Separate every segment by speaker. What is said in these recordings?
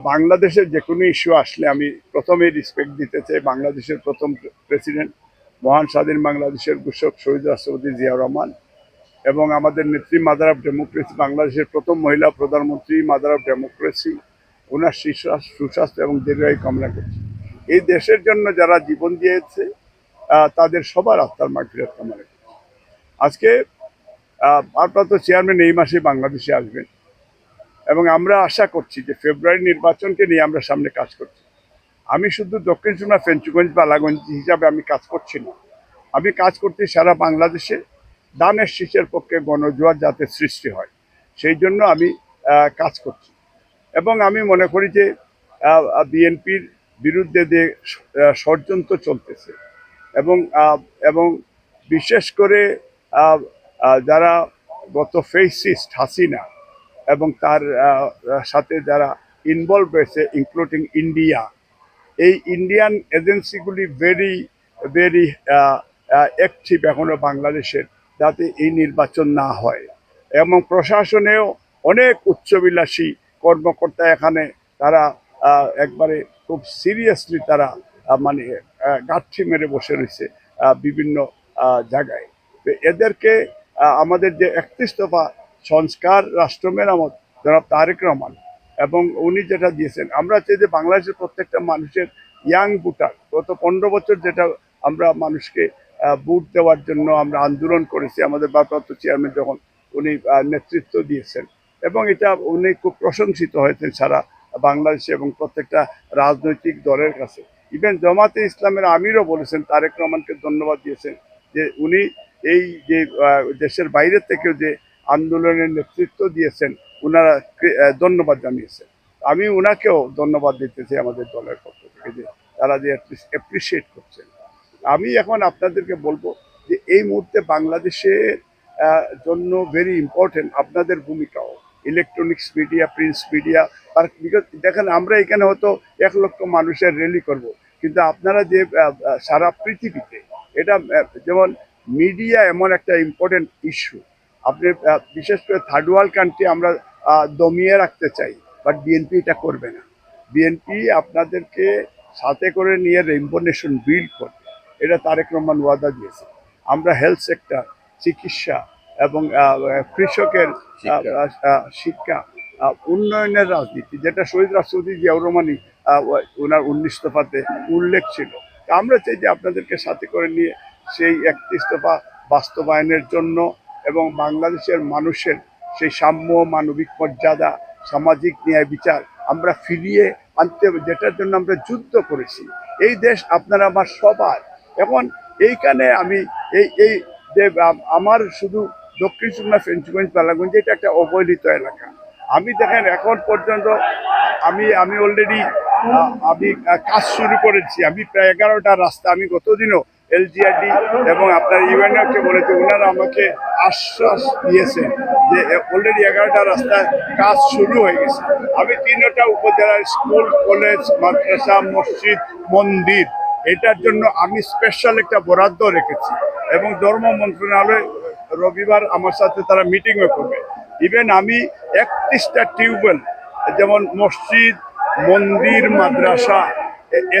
Speaker 1: বাংলাদেশের যে কোনো ইস্যু আসলে আমি প্রথমেই রেসপেক্ট দিতে চাই বাংলাদেশের প্রথম প্রেসিডেন্ট মহান স্বাধীন বাংলাদেশের ঘোষক শহীদ রাষ্ট্রপতি জিয়াউর রহমান এবং আমাদের নেত্রী মাদার অফ ডেমোক্রেসি বাংলাদেশের প্রথম মহিলা প্রধানমন্ত্রী মাদার অফ ডেমোক্রেসি ওনার সুস্বাস্থ্য সুস্বাস্থ্য এবং দীর্ঘায়ু কামনা করছি। এই দেশের জন্য যারা জীবন দিয়েছে তাদের সবার আত্মার মাগফিরাত কামনা করছি। আজকে ভারপ্রাপ্ত চেয়ারম্যান এই মাসে বাংলাদেশে আসবেন। এবং আমরা আশা করছি যে ফেব্রুয়ারি নির্বাচনকে নিয়ে আমরা সামনে কাজ করছি। আমি শুধু দক্ষিণ সুনা ফেঞ্চুগঞ্জ বালাগঞ্জ হিসাবে আমি কাজ করছি না। আমি কাজ করছি সারা বাংলাদেশে। দানের শীষের পক্ষে গণজোয়ার যাতে সৃষ্টি হয়, সেই জন্য আমি কাজ করছি। এবং আমি মনে করি যে বিএনপির বিরুদ্ধে যে ষড়যন্ত্র চলতেছে এবং এবং বিশেষ করে যারা গত ফেসিস্ট হাসিনা এবং তার সাথে যারা ইনভলভ হয়েছে ইনক্লুডিং ইন্ডিয়া এই ইন্ডিয়ান এজেন্সিগুলি ভেরি ভেরি অ্যাক্টিভ এখনও বাংলাদেশের, যাতে এই নির্বাচন না হয়। এবং প্রশাসনেও অনেক উচ্চবিলাসী কর্মকর্তা এখানে, তারা একবারে খুব সিরিয়াসলি তারা মানে গাঁঠি মেরে বসে রয়েছে বিভিন্ন জায়গায়। এদেরকে আমাদের যে একত্রিশ দফা সংস্কার রাষ্ট্র মেরামত, জনাব তারেক রহমান। এবং উনি যেটা দিয়েছেন, আমরা চাই যে বাংলাদেশের প্রত্যেকটা মানুষের ইয়াং ভোটার, গত পনেরো বছর যেটা আমরা মানুষকে ভোট দেওয়ার জন্য আমরা আন্দোলন করেছি, আমাদের ভারপ্রাপ্ত চেয়ারম্যান যখন উনি নেতৃত্ব দিয়েছেন। এবং এটা উনি খুব প্রশংসিত হয়েছেন সারা বাংলাদেশে এবং প্রত্যেকটা রাজনৈতিক দলের কাছে। ইভেন জামাতে ইসলামের আমিরও বলেছেন, তারেক রহমানকে ধন্যবাদ দিয়েছেন যে উনি এই যে দেশের বাইরে থেকেও যে আন্দোলনের নেতৃত্ব দিয়েছেন ওনারা ধন্যবাদ জানিয়েছেন। আমি ওনাকেও ধন্যবাদ দিতে চাই আমাদের দলের পক্ষ থেকে যে তারা যে অ্যাপ্রিসিয়েট করছেন। আমি এখন আপনাদেরকে বলব যে এই মুহূর্তে বাংলাদেশের জন্য ভেরি ইম্পর্টেন্ট আপনাদের ভূমিকাও। ইলেকট্রনিক্স মিডিয়া প্রিন্টস মিডিয়া আর দেখেন আমরা এখানে হয়তো এক লক্ষ মানুষের র্যালি করব, কিন্তু আপনারা যে সারা পৃথিবীতে এটা যেমন মিডিয়া এমন একটা ইম্পর্টেন্ট ইস্যু আপনি বিশেষ করে থার্ড ওয়ার্ল্ড কান্ট্রি আমরা দমিয়ে রাখতে চাই বাট বিএনপি এটা করবে না। বিএনপি আপনাদেরকে সাথে করে নিয়ে রেইনবো নেশন বিল্ড করবে। এটা তারেক রহমান ওয়াদা দিয়েছে। আমরা হেলথ সেক্টর চিকিৎসা এবং কৃষকের
Speaker 2: শিক্ষা।
Speaker 1: উন্নয়নের রাজনীতি যেটা শহীদ রাষ্ট্রপতি জিয়াউর রহমানই ওনার উনিশ দফাতে উল্লেখ ছিল। তা আমরা চাই যে আপনাদেরকে সাথে করে নিয়ে সেই একত্রিশ দফা বাস্তবায়নের জন্য এবং বাংলাদেশের মানুষের সেই সাম্য মানবিক মর্যাদা, সামাজিক ন্যায় বিচার আমরা ফিরিয়ে আনতে যেটার জন্য আমরা যুদ্ধ করেছি। এই দেশ আপনারা আমার সবার। এখন এইখানে আমি এই এই আমার শুধু দক্ষিণ সুন্না ফেঞ্চুগঞ্জ পালাগঞ্জ এটা একটা অবহেলিত এলাকা। আমি দেখেন, এখন পর্যন্ত আমি আমি অলরেডি আমি কাজ শুরু করেছি। আমি প্রায় এগারোটা রাস্তা, আমি গতদিনও এলজিআরডি এবং আপনার ইউএনওকে বলেছে, ওনারা আমাকে আশ্বাস দিয়েছেন যে অলরেডি এগারোটা রাস্তায় কাজ শুরু হয়ে গেছে। আমি তিনটা উপজেলার স্কুল, কলেজ, মাদ্রাসা, মসজিদ, মন্দির, এটার জন্য আমি স্পেশাল একটা বরাদ্দ রেখেছি এবং ধর্ম মন্ত্রণালয় রবিবার আমার সাথে তারা মিটিংও করবে। ইভেন আমি একত্রিশটা টিউবওয়েল, যেমন মসজিদ, মন্দির, মাদ্রাসা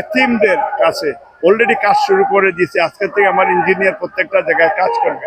Speaker 1: এতিমদের কাছে অলরেডি কাজ শুরু করে দিয়েছে। আজকের থেকে আমার ইঞ্জিনিয়ার প্রত্যেকটা জায়গায় কাজ করবে।